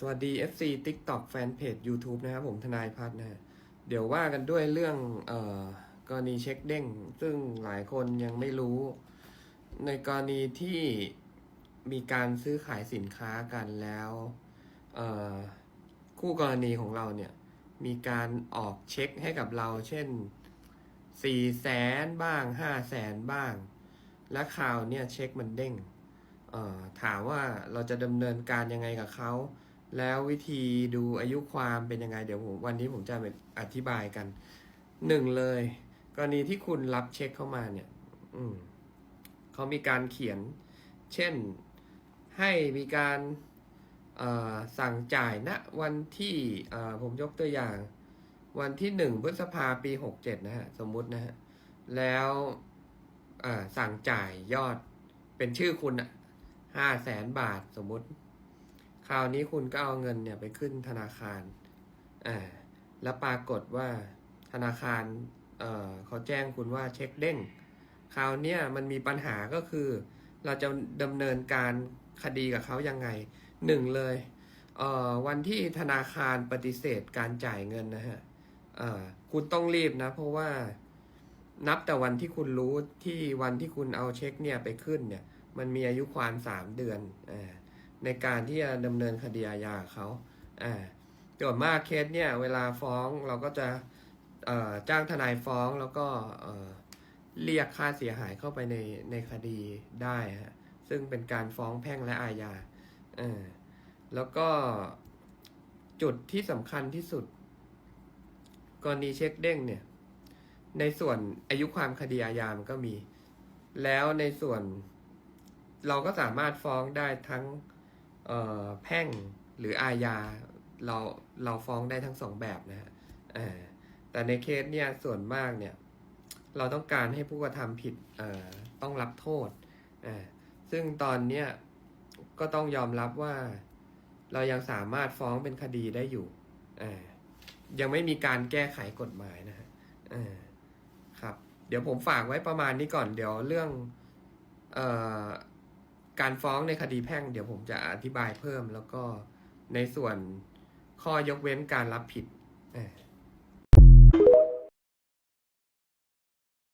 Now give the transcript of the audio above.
สวัสดี FC TikTok Fanpage YouTube นะครับผมทนายพัฒน์นะฮะเดี๋ยวว่ากันด้วยเรื่องเอ่อกรณีเช็คเด้ง ซึ่งหลายคนยังไม่รู้ ในกรณีที่มีการซื้อขายสินค้ากันแล้วเอ่อคู่กรณีของเราเนี่ย มีการออกเช็คให้กับเราเช่นสี่แสนบ้างห้าแสนบ้าง และข่าวเนี่ยเช็คมันเด้งถามว่าเราจะดำเนินการยังไงกับเขา แล้ววิธีดูอายุความเป็นยังไงเดี๋ยวผมวันนี้ผมจะมาอธิบายกันหนึ่งเลย กรณีที่คุณรับเช็คเข้ามาเนี่ย อืมเขามีการเขียน เช่นให้มีการสั่งจ่ายณวันที่ผมยกตัวอย่าง วันที่หนึ่งพฤษภาปีหกเจ็ดนะฮะสมมุตินะฮะแล้วสั่งจ่ายยอดเป็นชื่อคุณอะห้าแสนบาทสมมุติ คราวนี้คุณก็เอาเงินเนี่ยไปขึ้นธนาคาร อ่า แล้วปรากฏว่าธนาคาร เอ่อเขาแจ้งคุณว่าเช็คเด้ง คราวนี้มันมีปัญหาก็คือ เราจะดำเนินการคดีกับเขายังไงหนึ่งเลย เอ่อ วันที่ธนาคารปฏิเสธการจ่ายเงินนะฮะ เอ่อ คุณต้องรีบนะ เพราะว่านับแต่วันที่คุณรู้ที่วันที่คุณเอาเช็คเนี่ยไปขึ้นเนี่ย มันมีอายุความสามเดือน อ่า ในการที่จะดำเนินคดีอาญาเขาอ่าส่วนมากเคสเนี่ยเวลาฟ้องเราก็จะเอ่อจ้างทนายฟ้องแล้วก็เรียกค่าเสียหายเข้าไปในในคดีได้ฮะซึ่งเป็นการฟ้องแพ่งและอาญาแล้วก็จุดที่สำคัญที่สุด กรณีเช็คเด้งเนี่ย ในส่วนอายุความคดีอาญามันก็มี แล้วในส่วนเราก็สามารถฟ้องได้ทั้ง แพ่งหรืออาญาเราเราฟ้องได้ทั้งสองแบบนะฮะแต่ในเคสเนี่ยส่วนมากเนี่ยเราต้องการให้ผู้กระทำผิดต้องรับโทษ ซึ่งตอนเนี้ยก็ต้องยอมรับว่าเรายังสามารถฟ้องเป็นคดีได้อยู่ ยังไม่มีการแก้ไขกฎหมายนะฮะครับ เดี๋ยวผมฝากไว้ประมาณนี้ก่อน เดี๋ยวเรื่องอ การฟ้องในคดีแพ่ง เดี๋ยวผมจะอธิบายเพิ่มแล้วก็ในส่วนข้อยกเว้นการรับผิดอ่า